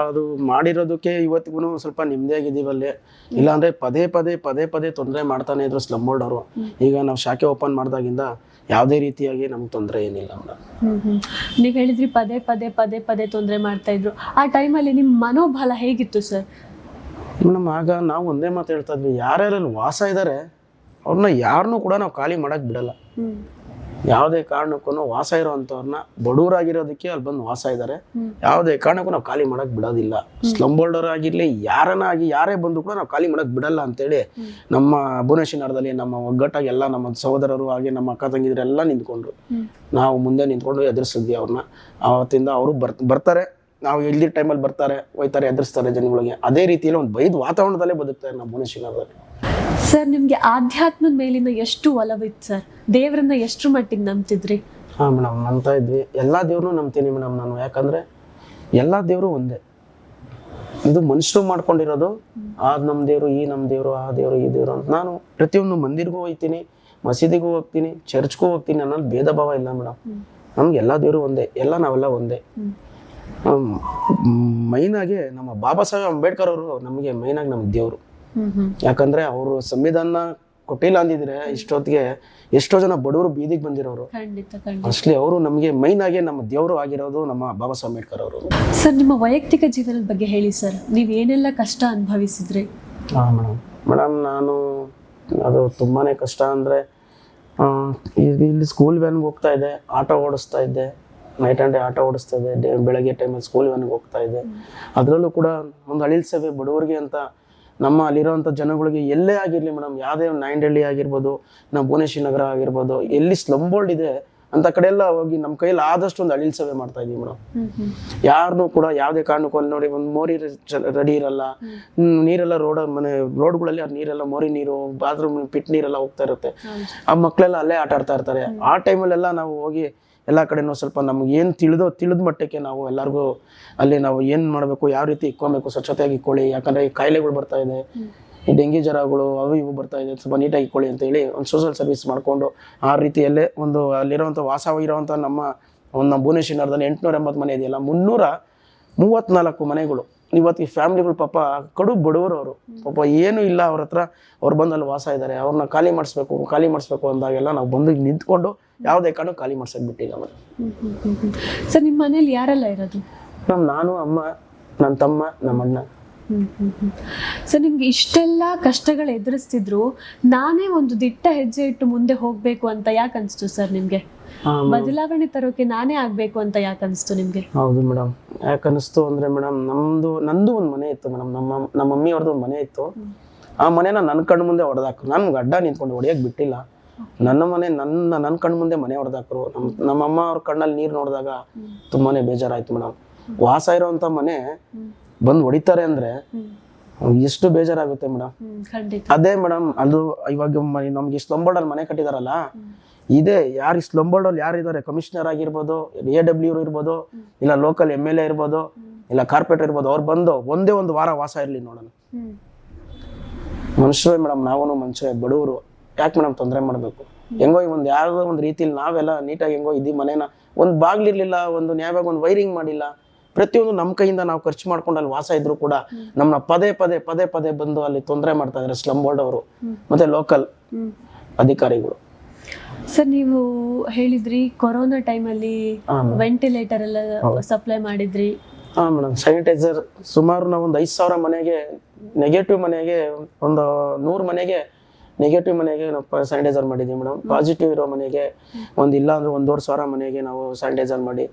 ಅದು ಮಾಡಿರೋದಕ್ಕೆ ಇವತ್ತಿಗೂ ಸ್ವಲ್ಪ ನೆಮ್ಮದಿಯಾಗಿದ್ದೀವಲ್ಲಿ. ಇಲ್ಲಾಂದರೆ ಪದೇ ಪದೇ ಪದೇ ಪದೇ ತೊಂದರೆ ಮಾಡ್ತಾನೆ ಇದ್ರು ಸ್ಲಮ್ ಬೋರ್ಡ್ ಅವರು. ಈಗ ನಾವು ಶಾಖೆ ಓಪನ್ ಮಾಡಿದಾಗಿಂದ ಯಾವುದೇ ರೀತಿಯಾಗಿ ನಮ್ಗೆ ತೊಂದರೆ ಏನಿಲ್ಲ ಮೇಡಮ್ ನೀವು ಹೇಳಿದ್ರಿ ಪದೇ ಪದೇ ಪದೇ ಪದೇ ತೊಂದರೆ ಮಾಡ್ತಾ ಇದ್ರು. ಆ ಟೈಮಲ್ಲಿ ನಿಮ್ಮ ಮನೋಬಲ ಹೇಗಿತ್ತು ಸರ್? ಮೇಡಮ್ ಆಗ ನಾವು ಒಂದೇ ಮಾತು ಹೇಳ್ತಾ ಇದ್ವಿ ಯಾರ್ಯಾರಲ್ಲಿ ವಾಸ ಇದ್ದಾರೆ ಅವ್ರನ್ನ ಯಾರನ್ನೂ ಕೂಡ ನಾವು ಖಾಲಿ ಮಾಡಕ್ ಬಿಡಲ್ಲ. ಯಾವುದೇ ಕಾರಣಕ್ಕೂ ವಾಸ ಇರೋವಂಥವ್ರನ್ನ ಬಡವರಾಗಿರೋದಕ್ಕೆ ಅಲ್ಲಿ ಬಂದು ವಾಸ ಇದ್ದಾರೆ ಯಾವುದೇ ಕಾರಣಕ್ಕೂ ನಾವು ಖಾಲಿ ಮಾಡಕ್ ಬಿಡೋದಿಲ್ಲ. ಸ್ಲಮ್ ಬೋಲ್ಡರ್ ಆಗಿರ್ಲಿ, ಯಾರನ್ನ ಆಗಿ, ಯಾರೇ ಬಂದು ಕೂಡ ನಾವು ಖಾಲಿ ಮಾಡಕ್ ಬಿಡಲ್ಲ ಅಂತೇಳಿ ನಮ್ಮ ಭುವನೇಶ್ವರದಲ್ಲಿ ನಮ್ಮ ಒಗ್ಗಟ್ಟಾಗಿ ಎಲ್ಲ ನಮ್ಮ ಸಹೋದರರು ಹಾಗೆ ನಮ್ಮ ಅಕ್ಕ ತಂಗಿದ್ರೆಲ್ಲ ನಿಂತ್ಕೊಂಡ್ರು. ನಾವು ಮುಂದೆ ನಿಂತ್ಕೊಂಡು ಎದುರಿಸಿದ್ವಿ ಅವ್ರನ್ನ. ಆವತ್ತಿಂದ ಅವರು ಬರ್, ಬರ್ತಾರೆ. ನಾವು ಎಲ್ದಿ ಟೈಮಲ್ಲಿ ಬರ್ತಾರೆ, ಹೋಯ್ತಾರೆ, ಎದುರಿಸ್ತಾರೆ ಜನಗಳಿಗೆ. ಅದೇ ರೀತಿಯಲ್ಲಿ ಒಂದು ಬೈದ್ ವಾತಾವರಣದಲ್ಲೇ ಬದುಕ್ತಾರೆ ನಮ್ಮ ಭುವನೇಶ್ವರಿ ನಗರದಲ್ಲಿ ಸರ್ ನಿಮಗೆ ಆಧ್ಯಾತ್ಮದ ಮೇಲಿನ ಎಷ್ಟು ಒಲವಿತ್ತು ಸರ್ ದೇವರನ್ನ ಎಷ್ಟು ಮಟ್ಟಿಗೆ ನಂಬ್ತಿದ್ರಿ? ಹಾಂ ಮೇಡಮ್ ನಂಬ್ತಾ ಇದ್ವಿ. ಎಲ್ಲ ದೇವ್ರನ್ನೂ ನಂಬ್ತೀನಿ ಮೇಡಮ್ ನಾನು. ಯಾಕಂದರೆ ಎಲ್ಲ ದೇವರು ಒಂದೇ. ಇದು ಮನುಷ್ಯರು ಮಾಡ್ಕೊಂಡಿರೋದು ಆ ನಮ್ಮ ದೇವರು, ಈ ನಮ್ಮ ದೇವರು, ಆ ದೇವರು, ಈ ದೇವರು ಅಂತ. ನಾನು ಪ್ರತಿಯೊಂದು ಮಂದಿರ್ಗೂ ಹೋಗ್ತೀನಿ, ಮಸೀದಿಗೂ ಹೋಗ್ತೀನಿ ಚರ್ಚ್ಗೂ ಹೋಗ್ತೀನಿ ಅನ್ನೋದು ಭೇದ ಭಾವ ಇಲ್ಲ ಮೇಡಮ್ ನಮ್ಗೆ ಎಲ್ಲ ದೇವರು ಒಂದೇ. ಎಲ್ಲ ನಾವೆಲ್ಲ ಒಂದೇ. ಮೈನಾಗಿ ನಮ್ಮ ಬಾಬಾ ಸಾಹೇಬ್ ಅಂಬೇಡ್ಕರ್ ಅವರು ನಮಗೆ ಮೈನಾಗಿ ನಮ್ಮ ದೇವರು. ಯಾಕಂದ್ರೆ ಅವರು ಸಂವಿಧಾನ ಕೊಟ್ಟಿಲ್ಲ ಅಂದಿದ್ರೆ ಇಷ್ಟೊತ್ತಿಗೆ ಎಷ್ಟೋ ಜನ ಬಡವರು ಬೀದಿಗೆ ಬಂದಿರೋರು. ಖಂಡಿತ ಖಂಡಿತ. ಅಷ್ಟೇ ಅವರು ನಮಗೆ ಮೈನ್ ಆಗಿ ನಮ್ಮ ದೇವರು ಆಗಿರೋದು ನಮ್ಮ ಬಾಬಾ ಸಾಹೇಬ್ ಅಂಬೇಡ್ಕರ್ ಅವರು. ಸರ್ ನಿಮ್ಮ ವೈಯಕ್ತಿಕ ಜೀವನದ ಬಗ್ಗೆ ಹೇಳಿ ಸರ್. ನೀವು ಏನೆಲ್ಲ ಕಷ್ಟ ಅನುಭವಿಸಿದ್ರಿ? ಹಾಂ ಮೇಡಮ್ ಮೇಡಮ್ ನಾನು ಅದು ತುಂಬಾ ಕಷ್ಟ ಅಂದರೆ ಇಲ್ಲಿ ಸ್ಕೂಲ್ ವ್ಯಾನ್ಗೆ ಹೋಗ್ತಾ ಇದ್ದೆ ಆಟೋ ಓಡಿಸ್ತಾ ಇದ್ದೆ ನೈಟ್ ಆ್ಯಂಡ್ ಡೇ ಆಟೋ ಓಡಿಸ್ತಾ ಇದ್ದೆ ಡೇ ಬೆಳಗ್ಗೆ ಟೈಮಲ್ಲಿ ಸ್ಕೂಲ್ ವ್ಯಾನ್ಗೆ ಹೋಗ್ತಾ ಇದ್ದೆ. ಅದರಲ್ಲೂ ಕೂಡ ಒಂದು ಅಳಿಲ್ ಸೇವೆ ಬಡವರಿಗೆ ಅಂತ ನಮ್ಮ ಅಲ್ಲಿರೋಂಥ ಜನಗಳಿಗೆ ಎಲ್ಲೇ ಆಗಿರಲಿ ಮೇಡಮ್ ಯಾವುದೇ ನಾಯಂಡಹಳ್ಳಿ ಆಗಿರ್ಬೋದು ನಮ್ಮ ಭುವನೇಶ್ವರಿ ನಗರ ಆಗಿರ್ಬೋದು ಎಲ್ಲಿ ಸ್ಲಮ್ ಬೋಲ್ಡ್ ಇದೆ ಅಂತ ಕಡೆ ಎಲ್ಲ ಹೋಗಿ ನಮ್ಮ ಕೈಯಲ್ಲಿ ಆದಷ್ಟು ಒಂದು ಅಳಿಲ್ ಸೇವೆ ಮಾಡ್ತಾ ಇದೀವಿ ಮೇಡಮ್. ಯಾರನ್ನೂ ಕೂಡ ಯಾವುದೇ ಕಾರಣಕ್ಕೂ ಅಲ್ಲಿ ನೋಡಿ ಒಂದು ಮೋರಿ ರೆಡಿ ಇರಲ್ಲ. ನೀರೆಲ್ಲ ರೋಡ್ ಮನೆ ರೋಡ್ಗಳಲ್ಲಿ ಅದು ನೀರೆಲ್ಲ ಮೋರಿ ನೀರು ಬಾತ್ರೂಮ್ ಪಿಟ್ ನೀರೆಲ್ಲ ಹೋಗ್ತಾ ಇರುತ್ತೆ. ಆ ಮಕ್ಕಳೆಲ್ಲ ಅಲ್ಲೇ ಆಟ ಆಡ್ತಾ ಇರ್ತಾರೆ. ಆ ಟೈಮಲ್ಲೆಲ್ಲ ನಾವು ಹೋಗಿ ಎಲ್ಲ ಕಡೆನೂ ಸ್ವಲ್ಪ ನಮ್ಗೆ ಏನು ತಿಳಿದೋ ತಿಳಿದ ಮಟ್ಟಕ್ಕೆ ನಾವು ಎಲ್ಲರಿಗೂ ಅಲ್ಲಿ ನಾವು ಏನು ಮಾಡಬೇಕು, ಯಾವ ರೀತಿ ಇಕ್ಕೊಬೇಕು ಸ್ವಚ್ಛತೆಯಾಗಿ ಇಕ್ಕೊಳ್ಳಿ ಯಾಕಂದರೆ ಈ ಕಾಯಿಲೆಗಳು ಬರ್ತಾ ಇದೆ. ಈ ಡೆಂಗಿ ಜ್ವರಗಳು ಅವು ಇವು ಬರ್ತಾ ಇದೆ. ಸ್ವಲ್ಪ ನೀಟಾಗಿ ಇಕ್ಕೊಳ್ಳಿ ಅಂತ ಹೇಳಿ ಒಂದು ಸೋಷಲ್ ಸರ್ವಿಸ್ ಮಾಡಿಕೊಂಡು ಆ ರೀತಿಯಲ್ಲೇ ಒಂದು ಅಲ್ಲಿರುವಂಥ ವಾಸವಾಗಿರುವಂಥ ನಮ್ಮ, ಒಂದು ನಮ್ಮ ಭುವನೇಶ್ವರದಲ್ಲಿ ಎಂಟುನೂರ ಎಂಬತ್ತು ಮನೆ ಇದೆಯಲ್ಲ, ಮುನ್ನೂರ ಮೂವತ್ತ್ನಾಲ್ಕು ಮನೆಗಳು. ಇವತ್ತು ಈ ಫ್ಯಾಮಿಲಿಗಳು ಪಾಪ ಕಡು ಬಡವರು ಅವರು. ಪಾಪ ಏನೂ ಇಲ್ಲ ಅವ್ರ ಹತ್ರ. ಅವ್ರು ಬಂದು ಅಲ್ಲಿ ವಾಸ ಇದ್ದಾರೆ. ಅವ್ರನ್ನ ಖಾಲಿ ಮಾಡಿಸ್ಬೇಕು ಖಾಲಿ ಮಾಡಿಸ್ಬೇಕು ಅಂದಾಗೆಲ್ಲ ನಾವು ಬಂದು ನಿಂತ್ಕೊಂಡು ಯಾವುದೇ ಕಾರಣ ಖಾಲಿ ಮಾಡ್ಸೋಕೆ ಬಿಟ್ಟಿಲ್ಲ ಹ್ಮ್. ಸರ್ ನಿಮ್ಮ ಮನೇಲಿ ಯಾರೆಲ್ಲ ಇರೋದು? ನಮ್ಮ ನಾನು ಅಮ್ಮ ನನ್ನ ತಮ್ಮ ನಮ್ಮ ಅಣ್ಣ. ಸರ್ ನಿಮ್ಗೆ ಇಷ್ಟೆಲ್ಲ ಕಷ್ಟಗಳು ಎದುರಿಸ್ತಿದ್ರು ನಾನೇ ಒಂದು ದಿಟ್ಟ ಹೆಜ್ಜೆ ಇಟ್ಟು ಮುಂದೆ ಹೋಗ್ಬೇಕು ಅಂತ ಯಾಕೆ ಅನ್ಸ್ತು ಸರ್ ನಿಮ್ಗೆ? ಬದಲಾವಣೆ ತರೋಕೆ ನಾನೇ ಆಗ್ಬೇಕು ಅಂತ ಯಾಕೆ ಅನಿಸ್ತು ನಿಮ್ಗೆ? ಹೌದು ಮೇಡಮ್ ಯಾಕೆ ಅನಿಸ್ತು ಅಂದ್ರೆ ಮೇಡಮ್ ನಮ್ದು ನಂದು ಒಂದು ಮನೆ ಇತ್ತು ಮೇಡಮ್ ನಮ್ಮ ನಮ್ಮ ಮಮ್ಮಿ ಅವ್ರದ್ದು ಒಂದು ಮನೆ ಇತ್ತು. ಆ ಮನೆನ ನನ್ನ ಕಣ್ಣು ಮುಂದೆ ಹೊಡೆದಾಕ್ರು ನಾನು ಗಡ್ಡ ನಿಂತ್ಕೊಂಡು ಹೊಡಿಯೋಕೆ ಬಿಟ್ಟಿಲ್ಲ. ನನ್ನ ಮನೆ ನನ್ನ ನನ್ನ ಕಣ್ಣು ಮುಂದೆ ಮನೆ ಹೊಡೆದಾಕ್ರು ನಮ್ಮ ನಮ್ಮಮ್ಮ ಅವ್ರ ಕಣ್ಣಲ್ಲಿ ನೀರು ನೋಡಿದಾಗ ತುಂಬಾನೇ ಬೇಜಾರಾಯ್ತು ಮೇಡಮ್ ವಾಸ ಇರೋವಂಥ ಮನೆ ಬಂದು ಹೊಡಿತಾರೆ ಅಂದ್ರೆ ಎಷ್ಟು ಬೇಜಾರಾಗುತ್ತೆ ಮೇಡಮ್ ಅದೇ ಮೇಡಮ್ ಅದು ಇವಾಗ ನಮ್ಗೆ ನಮ್ಗೆ ಲಂಬಾಡಲ್ಲಿ ಮನೆ ಕಟ್ಟಿದಾರಲ್ಲ ಇದೆ. ಯಾರು ಸ್ಲಂಬೋರ್ಡಲ್ಲಿ ಯಾರು ಇದ್ದಾರೆ ಕಮಿಷನರ್ ಆಗಿರ್ಬೋದು ಎ ಡಬ್ಲ್ಯೂ ಇರ್ಬೋದು ಇಲ್ಲ ಲೋಕಲ್ ಎಂ ಎಲ್ ಎ ಇರ್ಬೋದು ಇಲ್ಲ ಕಾರ್ಪೊರೇಟರ್ ಇರ್ಬೋದು ಅವ್ರು ಬಂದು ಒಂದೇ ಒಂದು ವಾರ ವಾಸ ಇರಲಿ ನೋಡೋಣ. ಮನುಷ್ಯರೇ ಮೇಡಮ್ ನಾವು ಮನುಷ್ಯ ಬಡವರು. ಯಾಕೆ ಮೇಡಮ್ ತೊಂದರೆ ಮಾಡಬೇಕು? ಹೆಂಗೋ ಒಂದು ಯಾವುದೋ ಒಂದು ರೀತಿಲಿ ನಾವೆಲ್ಲ ನೀಟಾಗಿ ಹೆಂಗೋ ಇದ್ದೀವಿ ಮನೇನ ಒಂದು ಬಾಗ್ಲಿರ್ಲಿಲ್ಲ ಒಂದು ನ್ಯಾಯವಾಗಿ ಒಂದು ವೈರಿಂಗ್ ಮಾಡಿಲ್ಲ ಪ್ರತಿಯೊಂದು ನಮ್ಮ ಕೈಯಿಂದ ನಾವು ಖರ್ಚು ಮಾಡ್ಕೊಂಡು ಅಲ್ಲಿ ವಾಸ ಇದ್ರು ಕೂಡ ನಮ್ಮನ್ನ ಪದೇ ಪದೇ ಪದೇ ಪದೇ ಬಂದು ಅಲ್ಲಿ ತೊಂದರೆ ಮಾಡ್ತಾ ಇದ್ದಾರೆ ಸ್ಲಂ ಬೋರ್ಡ್ ಅವರು ಮತ್ತೆ ಲೋಕಲ್ ಅಧಿಕಾರಿಗಳು. ಸರ್ ನೀವು ಹೇಳಿದ್ರಿ ಕೊರೋನಾ ಟೈಮಲ್ಲಿ ಅಲ್ಲಿ ವೆಂಟಿಲೇಟರ್ ಎಲ್ಲ ಸಪ್ಲೈ ಮಾಡಿದ್ರಿ. ಹಾ ಮೇಡಮ್ ಸ್ಯಾನಿಟೈಸರ್ ಸುಮಾರು ನಾವು ಒಂದು ಐದು ಸಾವಿರ ಮನೆಗೆ ನೆಗೆಟಿವ್ ಮನೆಗೆ ಒಂದು ನೂರು ಮನೆಗೆ ನೆಗೆಟಿವ್ ಮನೆಗೆ ನಾವು ಸ್ಯಾನಿಟೈಸರ್ ಮಾಡಿದ್ವಿ ಮೇಡಮ್ ಪಾಸಿಟಿವ್ ಇರೋ ಮನೆಗೆ ಒಂದು ಇಲ್ಲ ಅಂದ್ರೆ ಒಂದೂವರೆ ಸಾವಿರ ಮನೆಗೆ ನಾವು ಸ್ಯಾನಿಟೈಸರ್ ಮಾಡಿ.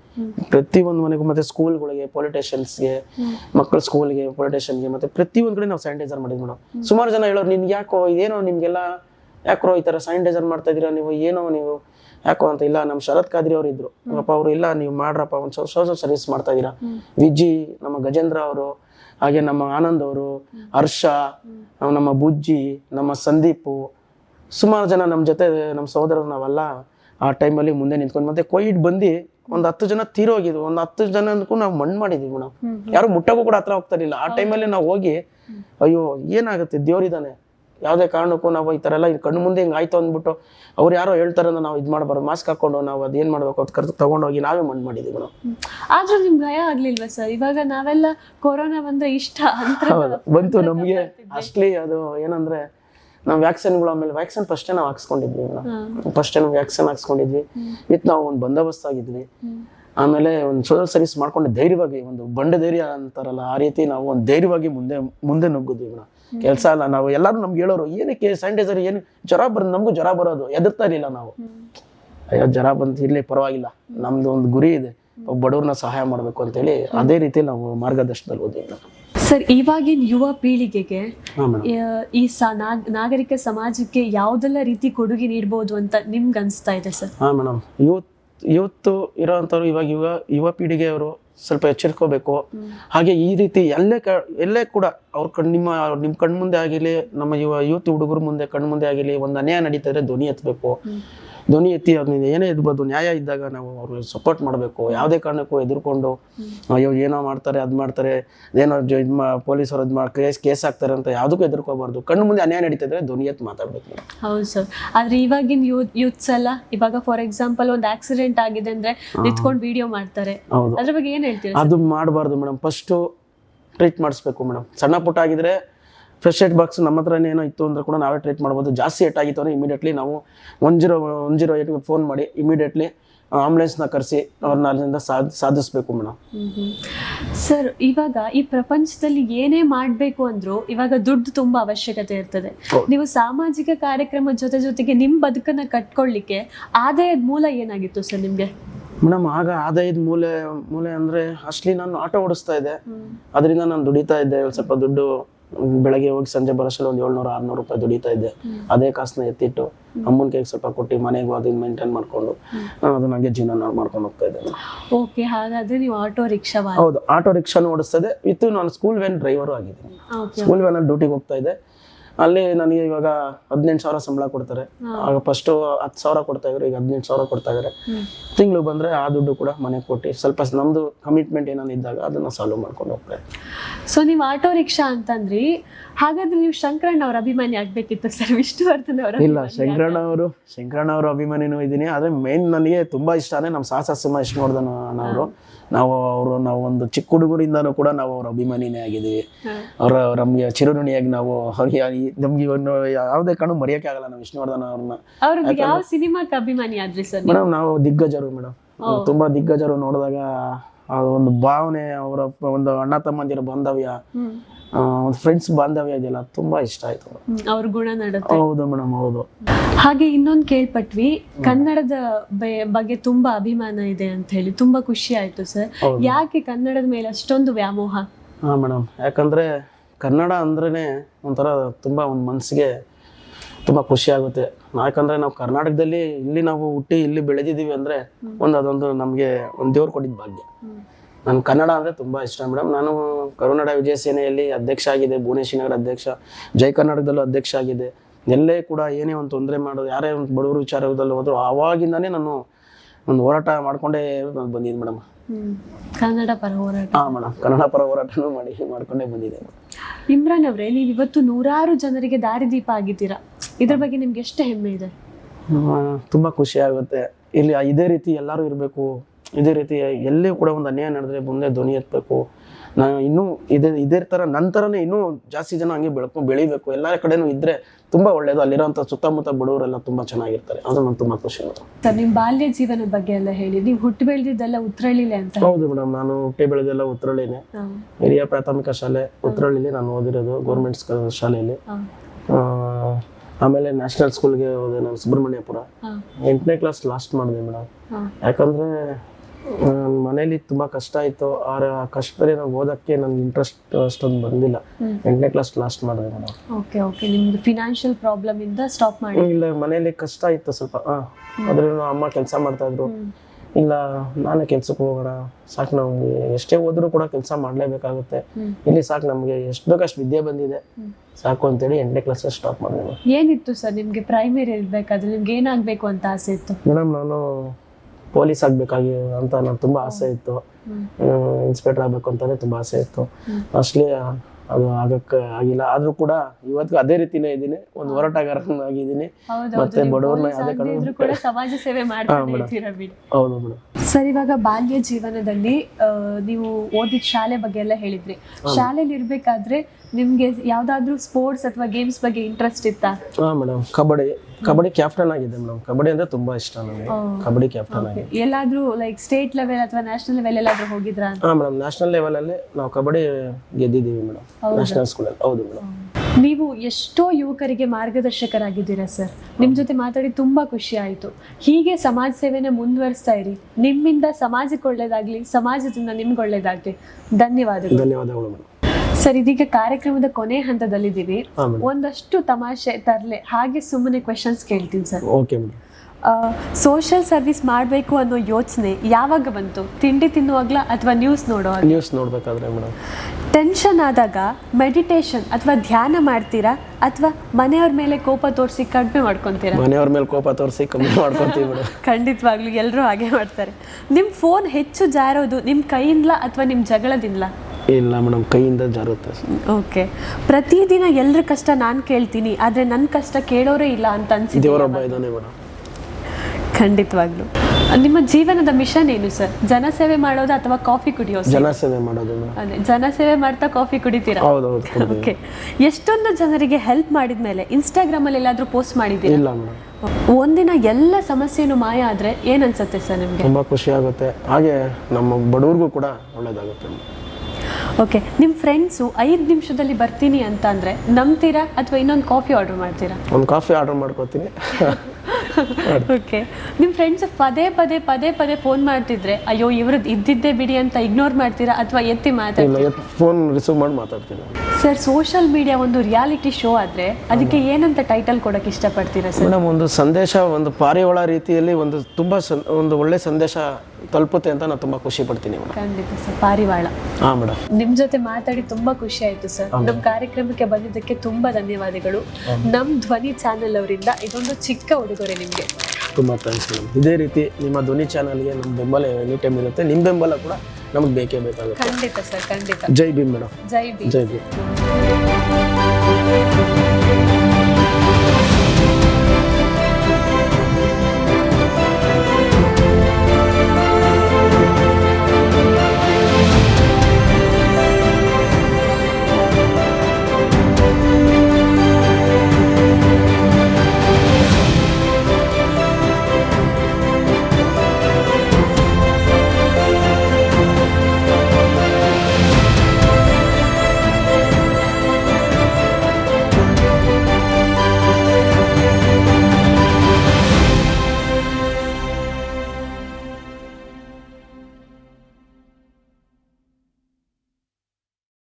ಪ್ರತಿ ಒಂದು ಮನೆಗೂ ಮತ್ತೆ ಸ್ಕೂಲ್ಗಳಿಗೆ ಪೊಲಿಟಿಷಿಯನ್ಸ್ಗೆ ಮಕ್ಕಳ ಸ್ಕೂಲ್ಗೆ ಪೊಲಿಟಿಷಿಯನ್ಗೆ ಮತ್ತೆ ಪ್ರತಿಯೊಂದು ಕಡೆ ನಾವು ಸ್ಯಾನಿಟೈಸರ್ ಮಾಡಿದ್ವಿ ಮೇಡಮ್ ಸುಮಾರು ಜನ ಹೇಳೋರು ನಿನ್ಗೆ ಯಾಕೋ ಇದೇನೋ ನಿಮಗೆಲ್ಲ ಯಾಕೋ ಈ ಥರ ಸ್ಯಾನಿಟೈಸರ್ ಮಾಡ್ತಾ ಇದೀರಾ ನೀವು? ಏನೋ ನೀವು ಯಾಕೋ ಅಂತ ಇಲ್ಲ ನಮ್ಮ ಶರತ್ ಕಾದ್ರಿ ಅವರು ಇದ್ರು. ಅಪ್ಪ ಅವರು ಇಲ್ಲ ನೀವು ಮಾಡ್ರಪ್ಪ ಒಂದು ಸೋಷಲ್ ಸರ್ವಿಸ್ ಮಾಡ್ತಾ ಇದೀರಾ? ವಿಜಿ ನಮ್ಮ ಗಜೇಂದ್ರ ಅವರು ಹಾಗೆ ನಮ್ಮ ಆನಂದ್ ಅವರು ಹರ್ಷ ನಮ್ಮ ಬುಜ್ಜಿ ನಮ್ಮ ಸಂದೀಪು ಸುಮಾರು ಜನ ನಮ್ಮ ಜೊತೆ ನಮ್ಮ ಸಹೋದರರು ನಾವೆಲ್ಲ ಆ ಟೈಮಲ್ಲಿ ಮುಂದೆ ನಿಂತ್ಕೊಂಡು ಮತ್ತೆ ಕೋವಿಡ್ ಬಂದು ಒಂದು ಹತ್ತು ಜನ ತೀರೋಗಿದ್ವು ಒಂದು ಹತ್ತು ಜನಕ್ಕೂ ನಾವು ಮಣ್ಣು ಮಾಡಿದ್ವಿ ಮೇಡಮ್ ಯಾರು ಮುಟ್ಟಕ್ಕೂ ಕೂಡ ಹತ್ರ ಹೋಗ್ತಾ ಇರಲಿಲ್ಲ. ಆ ಟೈಮಲ್ಲಿ ನಾವು ಹೋಗಿ ಅಯ್ಯೋ ಏನಾಗುತ್ತೆ? ದೇವ್ರಿದಾನೆ. ಯಾವುದೇ ಕಾರಣಕ್ಕೂ ನಾವು ಈ ಥರ ಎಲ್ಲ ಇದು ಕಣ್ಣು ಮುಂದೆ ಹಿಂಗೆ ಆಯ್ತು ಅಂದ್ಬಿಟ್ಟು ಅವ್ರು ಯಾರೋ ಹೇಳ್ತಾರೆ ಅಂದ್ರೆ ನಾವು ಇದು ಮಾಡಬಾರ್ದು ಮಾಸ್ಕ್ ಹಾಕೊಂಡು ನಾವು ಅದೇನು ಮಾಡಬೇಕು ಅದು ಕರೆದು ತೊಗೊಂಡೋಗಿ ನಾವೇ ಮಣ್ಣು ಮಾಡಿದ್ದೀವಿ ಮೇಡಮ್ ಆದರೂ ನಿಮ್ಗೆ ಭಯ ಆಗಲಿಲ್ವಾ ಸರ್? ಇವಾಗ ನಾವೆಲ್ಲ ಕೊರೋನಾ ಬಂದರೆ ಇಷ್ಟ ಅಂತ ಬಂತು ನಮಗೆ ಅಷ್ಟಲಿ ಅದು ಏನಂದ್ರೆ ನಾವು ವ್ಯಾಕ್ಸಿನ್ಗಳು ಆಮೇಲೆ ವ್ಯಾಕ್ಸಿನ್ ಫಸ್ಟೇ ನಾವು ಹಾಕ್ಸ್ಕೊಂಡಿದ್ವಿ ಫಸ್ಟೇ ನಾವು ವ್ಯಾಕ್ಸಿನ್ ಹಾಕ್ಸ್ಕೊಂಡಿದ್ವಿ. ವಿತ್ ನಾವು ಒಂದು ಬಂದೋಬಸ್ತ್ ಆಗಿದ್ವಿ. ಆಮೇಲೆ ಒಂದು ಸೋಷಲ್ ಸರ್ವಿಸ್ ಮಾಡ್ಕೊಂಡು ಧೈರ್ಯವಾಗಿ ಒಂದು ಬಂಡೆ ಧೈರ್ಯ ಅಂತಾರಲ್ಲ ಆ ರೀತಿ ನಾವು ಒಂದು ಧೈರ್ಯವಾಗಿ ಮುಂದೆ ಮುಂದೆ ನುಗ್ಗಿದ್ವಿ ನಾವು ಕೆಲಸ ಅಲ್ಲ. ನಾವು ಎಲ್ಲರೂ ನಮ್ಗೆ ಹೇಳೋರು ಏನಕ್ಕೆ ಸ್ಯಾನಿಟೈಸರ್ ಏನು ಜ್ವರ ಬರೋದು? ನಮಗೂ ಜ್ವರ ಬರೋದು. ಎದುರ್ತಾ ಇರಲಿಲ್ಲ ನಾವು. ಅಯ್ಯೋ ಜ್ವರ ಬಂತು ಇರ್ಲಿ ಪರವಾಗಿಲ್ಲ. ನಮ್ದು ಒಂದು ಗುರಿ ಇದೆ. ಬಡವ್ರನ್ನ ಸಹಾಯ ಮಾಡಬೇಕು ಅಂತೇಳಿ ಅದೇ ರೀತಿ ನಾವು ಮಾರ್ಗದರ್ಶನದಲ್ಲಿ ನಾವು ಸರ್ ಇವಾಗಿನ ಯುವ ಪೀಳಿಗೆಗೆ ಈ ನಾಗರಿಕ ಸಮಾಜಕ್ಕೆ ಯಾವ್ದೆಲ್ಲ ರೀತಿ ಕೊಡುಗೆ ನೀಡಬಹುದು ಅಂತ ನಿಮ್ಗೆ ಅನ್ಸ್ತಾ ಇದೆ ಸರ್? ಹಾ ಮೇಡಮ್ ಯೂತ್ ಯೂತ್ ಇರೋವಂಥವ್ರು ಇವಾಗ ಯುವ ಯುವ ಪೀಳಿಗೆಯವರು ಸ್ವಲ್ಪ ಎಚ್ಚರಿಕೋಬೇಕು. ಹಾಗೆ ಈ ರೀತಿ ಎಲ್ಲೇ ಕ, ಎಲ್ಲೇ ಕೂಡ ಅವ್ರ ಕಣ್, ನಿಮ್ಮ ನಿಮ್ಮ ಕಣ್ಮುಂದೆ ಆಗಿರಲಿ, ನಮ್ಮ ಯುವ ಯೂತ್ ಹುಡುಗರ ಮುಂದೆ ಕಣ್ಮುಂದೆ ಆಗಿರಲಿ, ಒಂದು ಅನ್ಯಾಯ ನಡೀತಾ ಇದ್ರೆ ಧ್ವನಿ ಎತ್ತಬೇಕು. ಧ್ವನಿ ಎತ್ತಿ ಅದನ್ನ ಏನೇ ಇರ್ಬೋದು ನ್ಯಾಯ ಇದ್ದಾಗ ನಾವು ಅವ್ರಿಗೆ ಸಪೋರ್ಟ್ ಮಾಡಬೇಕು. ಯಾವುದೇ ಕಾರಣಕ್ಕೂ ಎದುರ್ಕೊಂಡು ಅಯ್ಯೋ ಏನೋ ಮಾಡ್ತಾರೆ ಅದು ಮಾಡ್ತಾರೆ ಏನೋ ಜ ಇದು ಮಾ ಪೊಲೀಸರು ಇದು ಮಾಡಿ ಕೇಸ್ ಕೇಸ್ ಆಗ್ತಾರೆ ಅಂತ ಯಾವುದಕ್ಕೂ ಎದುರ್ಕೋಬಾರ್ದು ಕಣ್ಣು ಮುಂದೆ ಅನ್ಯಾಯ ನಡೀತಾ ಇದ್ರೆ ಧ್ವನಿ ಎತ್ತಿ ಮಾತಾಡಬೇಕು ಹೌದು ಸರ್. ಆದ್ರೆ ಇವಾಗಿನ ಯೂತ್ ಯೂತ್ಸ್ ಎಲ್ಲ ಇವಾಗ ಫಾರ್ ಎಕ್ಸಾಂಪಲ್ ಒಂದು ಆಕ್ಸಿಡೆಂಟ್ ಆಗಿದೆ ಅಂದ್ರೆ ನಿಂತ್ಕೊಂಡು ವಿಡಿಯೋ ಮಾಡ್ತಾರೆ. ಅದ್ರ ಬಗ್ಗೆ ಏನು ಹೇಳ್ತೀರಾ ಅದು ಮಾಡಬಾರ್ದು ಮೇಡಮ್ ಫಸ್ಟು ಟ್ರೀಟ್ ಮಾಡಿಸ್ಬೇಕು ಮೇಡಮ್ ಸಣ್ಣ ಪುಟ್ಟ ಆಗಿದ್ರೆ ಫ್ರೆಶ್ ಏಟ್ ಬಾಕ್ಸ್ ನಮ್ಮ ಹತ್ರನೇ ಏನೋ ಇತ್ತು ಅಂದ್ರೆ ಕೂಡ ನಾವೇ ಟ್ರೀಟ್ ಮಾಡ್ಬೋದು. ಜಾಸ್ತಿ ಏಟ್ ಆಗಿತ್ತು ಅಂದರೆ ಇಮಿಡಿಯೇಟ್ಲಿ ನಾವು ಒನ್ ಜೀರೋ ಒನ್ ಜೀರೋ ಏಟ್ಗೆ ಫೋನ್ ಮಾಡಿ ಇಮಿಡಿಯೇಟ್ಲಿ ಆಂಬುಲೆನ್ಸ್ನ ಕರೆಸಿ ಅವ್ರನ್ನ ಅಲ್ಲಿಂದ ಸಾಧ್ ಸಾಧಿಸ್ಬೇಕು ಮೇಡಮ್ ಸರ್ ಇವಾಗ ಈ ಪ್ರಪಂಚದಲ್ಲಿ ಏನೇ ಮಾಡಬೇಕು ಅಂದ್ರೂ ಇವಾಗ ದುಡ್ಡು ತುಂಬಾ ಅವಶ್ಯಕತೆ ಇರ್ತದೆ. ನೀವು ಸಾಮಾಜಿಕ ಕಾರ್ಯಕ್ರಮ ಜೊತೆ ಜೊತೆಗೆ ನಿಮ್ಮ ಬದುಕನ್ನು ಕಟ್ಕೊಳ್ಳಿಕ್ಕೆ ಆದಾಯದ ಮೂಲ ಏನಾಗಿತ್ತು ಸರ್ ನಿಮಗೆ? ಮೇಡಮ್ ಆಗ ಆದಾಯದ ಮೂಲೆ ಮೂಲೆ ಅಂದರೆ ಅಷ್ಟಲಿ ನಾನು ಆಟೋ ಓಡಿಸ್ತಾ ಇದ್ದೆ. ಅದರಿಂದ ನಾನು ದುಡಿತಾ ಇದ್ದೆ. ಸ್ವಲ್ಪ ದುಡ್ಡು ಬೆಳಗ್ಗೆ ಹೋಗಿ ಸಂಜೆ ಬರೋಷ್ಟಲ್ಲಿ ಒಂದು ಏಳ್ನೂರು ಆರ್ನೂರು ರೂಪಾಯಿ ದುಡಿತಾ ಇದ್ದೆ. ಅದೇ ಕಾಸನ್ನ ಎತ್ತಿಟ್ಟು ಅಮ್ಮನ ಕೈಗೆ ಸ್ವಲ್ಪ ಕೊಟ್ಟು ಮನೆಗೂ ಅದನ್ನ ಮೇಂಟೈನ್ ಮಾಡಿಕೊಂಡು ನಾನು ಅದನ್ನ ಹಂಗೆ ಜೀವನ ಮಾಡ್ಕೊಂಡು ಹೋಗ್ತಾ ಇದ್ದೆ. ಓಕೆ ಹಾಗಾದ್ರೆ ನೀವು ಆಟೋ ರಿಕ್ಷಾ ಹೌದು ಆಟೋ ರಿಕ್ಷಾನು ಓಡಿಸ್ತದೆ ಇತ್ತು ನಾನು ಸ್ಕೂಲ್ ವ್ಯಾನ್ ಡ್ರೈವರು ಆಗಿದ್ದೀನಿ. ಸ್ಕೂಲ್ ವ್ಯಾನಲ್ಲಿ ಡ್ಯೂಟಿಗೆ ಹೋಗ್ತಾ ಇದ್ದೆ. ಅಲ್ಲಿ ನನಗೆ ಇವಾಗ ಹದಿನೆಂಟು ಸಾವಿರ ಸಂಬಳ ಕೊಡ್ತಾರೆ. ಆಗ ಫಸ್ಟು ಹತ್ತು ಸಾವಿರ ಕೊಡ್ತಾ ಇದ್ರು ಈಗ ಹದಿನೆಂಟು ಸಾವಿರ ಕೊಡ್ತಾ ಇದ್ದಾರೆ ತಿಂಗಳು ಬಂದ್ರೆ ಆ ದುಡ್ಡು ಕೂಡ ಮನೆಗೆ ಕೊಟ್ಟು ಸ್ವಲ್ಪ ನಮ್ದು ಕಮಿಟ್ಮೆಂಟ್ ಏನಾದ್ರು ಇದ್ದಾಗ ಅದನ್ನ ಸಾಲ್ವ್ ಮಾಡ್ಕೊಂಡು ಹೋಗ್ತಾರೆ. ಸೊ ನೀವು ಆಟೋ ರಿಕ್ಷಾ ಅಂತಂದ್ರಿ ಹಾಗಾದ್ರೆ ನೀವು ಶಂಕರಣ್ಣ ಅವ್ರ ಅಭಿಮಾನಿ ಆಗ್ಬೇಕಿತ್ತು ಸರ್ ವಿಷ್ಣುವರ್ಧನ್ ಅವರ ಇಲ್ಲ ಶಂಕರಣ್ಣ ಅವರು ಶಂಕರಣ್ಣ ಅವರು ಅಭಿಮಾನಿನೂ ಇದ್ದೀನಿ ಆದ್ರೆ ಮೇನ್ ನನಗೆ ತುಂಬಾ ಇಷ್ಟನೇ ನಮ್ಮ ಸಾಹಸ ಸಿಂಹ ವಿಷ್ಣುವರ್ಧನ್ ಅವರು. ನಾವು ಅವರು ನಾವು ಒಂದು ಚಿಕ್ಕ ಹುಡುಗರಿಂದನೂ ಕೂಡ ನಾವು ಅವ್ರ ಅಭಿಮಾನಿನೇ ಆಗಿದ್ದೀವಿ ಅವರ ನಮಗೆ ಚಿರಋಣಿಯಾಗಿ ನಾವು ಅವ್ರಿಗೆ ನಮ್ಗೆ ಇವನ್ನು ಯಾವುದೇ ಕಾರಣ ಮರೆಯೋಕೆ ಆಗಲ್ಲ ನಾವು ವಿಷ್ಣುವರ್ಧನ್ ಅವ್ರನ್ನ. ಯಾವ ಸಿನಿಮಾಕ್ಕೆ ಅಭಿಮಾನಿ ಆದ್ರಿ ಸರ್ ನೀವು? ಮೇಡಮ್ ನಾವು ದಿಗ್ಗಜರು ಮೇಡಮ್. ತುಂಬಾ ದಿಗ್ಗಜರು ನೋಡಿದಾಗ ಒಂದು ಭಾವನೆ ಅವರ ಒಂದು ಅಣ್ಣ ತಮ್ಮಂದಿರ ಬಾಂಧವ್ಯ ಫ್ರೆಂಡ್ಸ್ ಬಾಂಧವ್ಯ ಇದೆಯಲ್ಲ ತುಂಬಾ ಇಷ್ಟ ಆಯ್ತು ಅವ್ರ ಗುಣ ನಡತೆ. ಹೌದು ಮೇಡಮ್ ಹೌದು. ಹಾಗೆ ಇನ್ನೊಂದು ಕೇಳ್ಪಟ್ವಿ ಕನ್ನಡದ ಬೆ- ಬಗ್ಗೆ ತುಂಬಾ ಅಭಿಮಾನ ಇದೆ ಅಂತ ಹೇಳಿ ತುಂಬಾ ಖುಷಿ ಆಯ್ತು ಸರ್. ಹೌದು. ಯಾಕೆ ಕನ್ನಡದ ಮೇಲೆ ಅಷ್ಟೊಂದು ವ್ಯಾಮೋಹ? ಹಾ ಮೇಡಮ್ ಯಾಕಂದ್ರೆ ಕನ್ನಡ ಅಂದ್ರೇ ಒಂಥರ ತುಂಬಾ ಒಂದು ಮನಸ್ಸಿಗೆ ತುಂಬಾ ಖುಷಿ ಆಗುತ್ತೆ. ಯಾಕಂದ್ರೆ ನಾವು ಕರ್ನಾಟಕದಲ್ಲಿ ಇಲ್ಲಿ ನಾವು ಹುಟ್ಟಿ ಇಲ್ಲಿ ಬೆಳೆದಿದ್ದೀವಿ ಅಂದ್ರೆ ಒಂದು ಅದೊಂದು ನಮಗೆ ಒಂದು ದೇವ್ರು ಕೊಟ್ಟಿದ್ದ ಭಾಗ್ಯ. ನನ್ ಕನ್ನಡ ಅಂದ್ರೆ ತುಂಬಾ ಇಷ್ಟ ಮೇಡಮ್. ನಾನು ಕರುನಾಡ ವಿಜಯ ಸೇನೆಯಲ್ಲಿ ಅಧ್ಯಕ್ಷ ಆಗಿದೆ ಭುವನೇಶ್ವರಿ ನಗರ ಅಧ್ಯಕ್ಷ ಜೈ ಕರ್ನಾಟಕದಲ್ಲೂ ಅಧ್ಯಕ್ಷ ಆಗಿದೆ. ಎಲ್ಲೇ ಕೂಡ ಏನೇ ಒಂದು ತೊಂದರೆ ಮಾಡೋದು ಯಾರೇ ಒಂದು ಬಡವರು ವಿಚಾರದಲ್ಲಿ ಹೋದ್ರು ಆವಾಗಿಂದಾನೇ ನಾನು ಒಂದು ಹೋರಾಟ ಮಾಡ್ಕೊಂಡೇ ಬಂದಿದ್ದೀನಿ ಮೇಡಮ್. ಕನ್ನಡ ಪರ ಹೋರಾಟ. ಹಾಂ ಮೇಡಮ್ ಕನ್ನಡ ಪರ ಹೋರಾಟನೂ ಮಾಡಿ ಮಾಡ್ಕೊಂಡೇ ಬಂದಿದೆ ಇಮ್ರಾನ್ ಅವರೇ ನೀವು ಇವತ್ತು ನೂರಾರು ಜನರಿಗೆ ದಾರಿದೀಪ ಆಗಿದ್ದೀರಾ? ಇದ್ರ ಬಗ್ಗೆ ನಿಮ್ಗೆ ಎಷ್ಟು ಹೆಮ್ಮೆ ಇದೆ? ತುಂಬ ತುಂಬಾ ಖುಷಿ ಆಗುತ್ತೆ. ಇಲ್ಲಿ ಇದೇ ರೀತಿ ಎಲ್ಲರೂ ಇರಬೇಕು. ಇದೇ ರೀತಿ ಎಲ್ಲಿ ಕೂಡ ಒಂದು ಅನ್ಯಾಯ ನಡೆದ್ರೆ ಮುಂದೆ ಧ್ವನಿ ಎತ್ತಬೇಕು. ನಾನು ಇನ್ನೂ ಇದೇ ಇದೇ ಥರ ನಂತರನೇ ಇನ್ನೂ ಜಾಸ್ತಿ ಜನ ಹಂಗೆ ಬೆಳ್ಕೊಂಡು ಬೆಳಿಬೇಕು. ಎಲ್ಲ ಕಡೆನೂ ಇದ್ರೆ ತುಂಬಾ ಒಳ್ಳೇದು. ಅಲ್ಲಿರೋಂಥ ಸುತ್ತಮುತ್ತ ಬಡವರೆಲ್ಲ ತುಂಬಾ ಚೆನ್ನಾಗಿರ್ತಾರೆ. ಅದು ನಂಗೆ ತುಂಬಾ ಖುಷಿ ಆಗುತ್ತೆ. ಸರ್ ನಿಮ್ಮ ಬಾಲ್ಯ ಜೀವನದ ಬಗ್ಗೆ ಎಲ್ಲ ಹೇಳಿ. ನೀವು ಹುಟ್ಟು ಬೆಳೆದಿದ್ದೆಲ್ಲ ಉತ್ತರಳ್ಳಿಲೆ ಅಂತ ಹೌದು ಮೇಡಮ್. ನಾನು ಹುಟ್ಟಿ ಬೆಳೆದೆಲ್ಲ ಉತ್ರಳ್ಳಿನೇ ಹಾ, ಹಿರಿಯ ಪ್ರಾಥಮಿಕ ಶಾಲೆ ಉತ್ರಳ್ಳಿಲಿ ನಾನು ಓದಿರೋದು ಗೌರ್ಮೆಂಟ್ ಶಾಲೆಯಲ್ಲಿ. ಆಮೇಲೆ ನ್ಯಾಷನಲ್ ಸ್ಕೂಲ್ಗೆ ಹೋದೆ ನಾನು ಸುಬ್ರಹ್ಮಣ್ಯಪುರ. ಎಂಟನೇ ಕ್ಲಾಸ್ ಲಾಸ್ಟ್ ಮಾಡಿದೆ ಮೇಡಮ್. ಯಾಕಂದ್ರೆ ನನ್ ಮನೇಲಿ ತುಂಬಾ ಕಷ್ಟ ಇತ್ತು ಆ ಕಷ್ಟದಲ್ಲಿ ನಾವು ಓದಕ್ಕೆ ನನ್ಗೆ ಇಂಟ್ರೆಸ್ಟ್ ಅಷ್ಟೊಂದು ಬಂದಿಲ್ಲ. ಎಂಟನೇ ಕ್ಲಾಸ್ ಲಾಸ್ಟ್ ಮಾಡಿದೆ ಓಕೆ ಓಕೆ ನಿಮ್ದು ಫಿನಾನ್ಷಿಯಲ್ ಪ್ರಾಬ್ಲಮ್ ಇಂದ ಸ್ಟಾಪ್ ಮಾಡಿ. ಇಲ್ಲ ಮನೇಲಿ ಕಷ್ಟ ಇತ್ತು ಸ್ವಲ್ಪ. ಅದ್ರೂ ಅಮ್ಮ ಕೆಲಸ ಮಾಡ್ತಾ ಇದ್ರು. ಇಲ್ಲ ನಾನೇ ಕೆಲ್ಸಕ್ಕೆ ಹೋಗೋಣ. ಸಾಕು ನಮ್ಗೆ ಎಷ್ಟೇ ಓದ್ರೂ ಕೂಡ ಕೆಲಸ ಮಾಡ್ಲೇಬೇಕಾಗುತ್ತೆ. ಇಲ್ಲಿ ಸಾಕು ನಮ್ಗೆ ಎಷ್ಟು ಬೇಕಷ್ಟು ವಿದ್ಯೆ ಬಂದಿದೆ. ಸಾಕು ಅಂತೇಳಿ ಎಂಟನೇ ಕ್ಲಾಸ್ ಸ್ಟಾಪ್ ಮಾಡಿದೆ ಏನಿತ್ತು ಸರ್ ನಿಮ್ಗೆ ಪ್ರೈಮರಿ ಇರ್ಬೇಕಾದ್ರೆ ನಿಮ್ಗೆ ಏನಾಗಬೇಕು ಅಂತ ಆಸೆ ಇತ್ತು? ಮೇಡಮ್ ನಾನು ಪೊಲೀಸ್ ಆಗ್ಬೇಕಾಗಿ ಅಂತ ನಾನು ತುಂಬಾ ಆಸೆ ಇತ್ತು. ಇನ್ಸ್ಪೆಕ್ಟರ್ ಆಗ್ಬೇಕು ಅಂತಾನೆ ತುಂಬಾ ಆಸೆ ಇತ್ತು. ಅಷ್ಟೇ ಅದು ಆಗಕ್ಕೆ ಆಗಿಲ್ಲ. ಆದ್ರೂ ಕೂಡ ಇವತ್ತು ಅದೇ ರೀತಿನೇ ಇದ್ದೀನಿ. ಒಂದು ಹೋರಾಟಗಾರನಾಗಿದ್ದೀನಿ. ಮತ್ತೆ ಬಡವರ್ನ ಬಡವ್ರನ್ನ ಕಡೆ ಸಮಾಜ ಸೇವೆ. ಇರ್ತೀರಾ ಹೌದು ಮೇಡಮ್. ಸರ್ ಇವಾಗ ಬಾಲ್ಯ ಜೀವನದಲ್ಲಿ ಆ, ನೀವು ಓದಿದ ಶಾಲೆ ಬಗ್ಗೆ ಎಲ್ಲ ಹೇಳಿದ್ರಿ. ಶಾಲೆಯಲ್ಲಿ ಇರ್ಬೇಕಾದ್ರೆ ನಿಮ್ಗೆ ಯಾವ್ದಾದ್ರು ಸ್ಪೋರ್ಟ್ಸ್ ಅಥವಾ ಗೇಮ್ಸ್ ಬಗ್ಗೆ ಇಂಟ್ರೆಸ್ಟ್ ಇತ್ತಾ? ಹಾ ಮೇಡಮ್. ಕಬಡ್ಡಿ. ಕಬಡ್ಡಿ ಕ್ಯಾಪ್ಟನ್ ಆಗಿದೆ ಮೇಡಮ್. ಕಬಡ್ಡಿ ಅಂದ್ರೆ ತುಂಬಾ ಇಷ್ಟ ನನಗೆ. ಕಬಡ್ಡಿ ಕ್ಯಾಪ್ಟನ್ ಆಗಿ ಎಲ್ಲಾದ್ರೂ ಲೈಕ್ ಸ್ಟೇಟ್ ಲೆವೆಲ್ ಅಥವಾ ನ್ಯಾಷನಲ್ ಲೆವೆಲ್ ಎಲ್ಲಾದ್ರೂ ಹೋಗಿದ್ರಾ? ಹಾ ಮೇಡಮ್. ನ್ಯಾಷನಲ್ ಲೆವೆಲ್ ಅಲ್ಲಿ ನಾವು ಕಬಡ್ಡಿ ಗೆದ್ದಿದ್ದೀವಿ ಮೇಡಮ್. ನ್ಯಾಷನಲ್ ಸ್ಕೂಲಲ್ಲಿ ಹೌದು ಮೇಡಮ್. ನೀವು ಎಷ್ಟೋ ಯುವಕರಿಗೆ ಮಾರ್ಗದರ್ಶಕರಾಗಿದ್ದೀರಾ ಸರ್ ನಿಮ್ಮ ಜೊತೆ ಮಾತಾಡಿ ತುಂಬಾ ಖುಷಿ ಆಯಿತು. ಹೀಗೆ ಸಮಾಜ ಸೇವೆನ ಮುಂದುವರಿಸ್ತಾ ಇರಿ. ನಿಮ್ಮಿಂದ ಸಮಾಜಕ್ಕೆ ಒಳ್ಳೇದಾಗ್ಲಿ ಸಮಾಜದಿಂದ ನಿಮ್ಗೆ ಒಳ್ಳೇದಾಗ್ಲಿ. ಧನ್ಯವಾದಗಳು. ಧನ್ಯವಾದಗಳು ಮೇಡಮ್. ಸರ್ ಇದೀಗ ಕಾರ್ಯಕ್ರಮದ ಕೊನೆ ಹಂತದಲ್ಲಿದ್ದೀವಿ. ಒಂದಷ್ಟು ತಮಾಷೆ ತರಲೆ ಹಾಗೆ ಸುಮ್ಮನೆ ಕ್ವೆಶನ್ಸ್ ಕೇಳ್ತೀನಿ ಸರ್. ಓಕೆ ಸೋಷಿಯಲ್ ಸರ್ವಿಸ್ ಮಾಡಬೇಕು ಅನ್ನೋ ಯೋಚನೆ ಯಾವಾಗ ಬಂತು? ತಿಂಡಿ ತಿನ್ನುವಾಗ್ಲಾ ಅಥವಾ ನ್ಯೂಸ್ ನೋಡುವಾಗ? ನ್ಯೂಸ್ ನೋಡಬೇಕಾದ್ರೆ ಮೇಡಮ್ ಟೆನ್ಷನ್ ಆದಾಗ ಮೆಡಿಟೇಷನ್ ಅಥವಾ ಧ್ಯಾನ ಮಾಡ್ತೀರಾ? ಅಥವಾ ಮನೆಯವ್ರ ಮೇಲೆ ಕೋಪ ತೋರಿಸಿ ಕಡಿಮೆ ಮಾಡ್ಕೊಂತೀರಾ? ಮನೆಯವ್ರ ಮೇಲೆ ಕೋಪ ತೋರಿಸಿ ಕಮ್ಮಿ ಮಾಡ್ಕೊಂತೀವಿ ಖಂಡಿತವಾಗ್ಲೂ ಎಲ್ಲರೂ ಹಾಗೆ ಮಾಡ್ತಾರೆ. ನಿಮ್ಮ ಫೋನ್ ಹೆಚ್ಚು ಜಾರೋದು ನಿಮ್ಮ ಕೈಯಿಂದ ಅಥವಾ ನಿಮ್ಮ ಜಗಳದಿಂದಲ? ಇಲ್ಲ ಮೇಡಮ್ ಕೈಯಿಂದ ಜಾರುತ್ತೆ. ಓಕೆ ಪ್ರತಿದಿನ ಎಲ್ಲರ ಕಷ್ಟ ನಾನು ಕೇಳ್ತೀನಿ ಆದರೆ ನನ್ನ ಕಷ್ಟ ಕೇಳೋರೇ ಇಲ್ಲ ಅಂತ ಅನ್ಸಿದೆ. ದೇವರೊಬ್ಬ ಇದ್ದಾನೆ ಮೇಡಮ್. ಖಂಡಿತವಾಗ್ಲು. ನಿಮ್ಮ ಜೀವನದ ಮಿಷನ್ ಏನು ಸರ್? ಜನಸೇವೆ ಮಾಡೋದು ಅಥವಾ ಕಾಫಿ ಕುಡಿಯೋ ಜನಸೇವೆ ಮಾಡೋದು ಅದೇ ಜನಸೇವೆ ಮಾಡ್ತಾ ಕಾಫಿ ಕುಡಿತೀರಾ? ಹೌದು ಕೊಡ್ತೀವಿ. ಓಕೆ ಎಷ್ಟೊಂದು ಜನರಿಗೆ ಹೆಲ್ಪ್ ಮಾಡಿದ್ಮೇಲೆ ಇನ್ಸ್ಟಾಗ್ರಾಮಲ್ಲಿ ಎಲ್ಲಾದರೂ ಪೋಸ್ಟ್ ಮಾಡಿದ್ದೀರಾ? ಇಲ್ಲ ಮೇಡಮ್. ಒಂದಿನ ಎಲ್ಲ ಸಮಸ್ಯೆನೂ ಮಾಯ ಆದರೆ ಏನು ಅನ್ಸುತ್ತೆ ಸರ್ ನಿಮಗೆ? ತುಂಬ ಖುಷಿ ಆಗುತ್ತೆ. ಹಾಗೆ ನಮ್ಮ ಬಡವ್ರಿಗೂ ಕೂಡ ಒಳ್ಳೇದಾಗುತ್ತೆ. ಓಕೆ ನಿಮ್ಮ ಫ್ರೆಂಡ್ಸು ಐದು ನಿಮಿಷದಲ್ಲಿ ಬರ್ತೀನಿ ಅಂತ ಅಂದರೆ ನಂಬ್ತೀರಾ ಅಥವಾ ಇನ್ನೊಂದು ಕಾಫಿ ಆರ್ಡರ್ ಮಾಡ್ತೀರಾ? ಒಂದು ಕಾಫಿ ಆರ್ಡರ್ ಮಾಡ್ಕೋತೀನಿ. ಓಕೆ ನಿಮ್ಮ ಫ್ರೆಂಡ್ಸ್ ಪದೇ ಪದೇ ಪದೇ ಪದೇ ಫೋನ್ ಮಾಡ್ತಿದ್ರೆ ಅಯ್ಯೋ ಇವ್ರದ್ದು ಇದ್ದಿದ್ದೇ ಬಿಡಿ ಅಂತ ಇಗ್ನೋರ್ ಮಾಡ್ತೀರಾ ಅಥವಾ ಎತ್ತಿ ಮಾತಾಡ್ತೀರಾ? ಫೋನ್ ರಿಸೀವ್ ಮಾಡಿ ಮಾತಾಡ್ತೀನಿ. ಸರ್ ಸೋಷಿಯಲ್ ಮೀಡಿಯಾ ಒಂದು ರಿಯಾಲಿಟಿ ಶೋ ಆದರೆ ಅದಕ್ಕೆ ಏನಂತ ಟೈಟಲ್ ಕೊಡೋಕೆ ಇಷ್ಟಪಡ್ತೀರಾ ಸರ್ ಮೇಡಮ್ ಒಂದು ಸಂದೇಶ ಒಂದು ಪಾರಿವಾಳ ರೀತಿಯಲ್ಲಿ ಒಂದು ತುಂಬ ಒಂದು ಒಳ್ಳೆ ಸಂದೇಶ ತಲುಪುತ್ತೆ ಅಂತ ನಾನು ತುಂಬಾ ಖುಷಿ ಪಡ್ತೀನಿ ಮೇಡಮ್. ಖಂಡಿತ ಸರ್ ಪಾರಿವಾಳ. ಹಾ ಮೇಡಮ್. ನಿಮ್ ಜೊತೆ ಮಾತಾಡಿ ತುಂಬಾ ಖುಷಿ ಆಯ್ತು ಸರ್. ನಮ್ ಕಾರ್ಯಕ್ರಮಕ್ಕೆ ಬಂದಿದ್ದಕ್ಕೆ ತುಂಬಾ ಧನ್ಯವಾದಗಳು. ನಮ್ ಧ್ವನಿ ಚಾನೆಲ್ ಅವರಿಂದ ಇದೊಂದು ಚಿಕ್ಕ ಉಡುಗೊರೆ ನಿಮ್ಗೆ. ತುಂಬಾ ಥ್ಯಾಂಕ್ಸ್ ಮೇಡಮ್. ಇದೇ ರೀತಿ ನಿಮ್ಮ ಧ್ವನಿ ಚಾನಲ್ಗೆ ನಮ್ ಬೆಂಬಲ ಎನಿ ಟೈಮ್ ಇರುತ್ತೆ. ನಿಮ್ಮ ಬೆಂಬಲ ಕೂಡ ನಮಗೆ ಬೇಕೇ ಬೇಕಾಗುತ್ತೆ. ಖಂಡಿತ ಸರ್ ಖಂಡಿತ. ಜೈ ಭೀಮ್ ಮೇಡಮ್. ಜೈ ಬಿ ಜೈ ಭೀಮ್.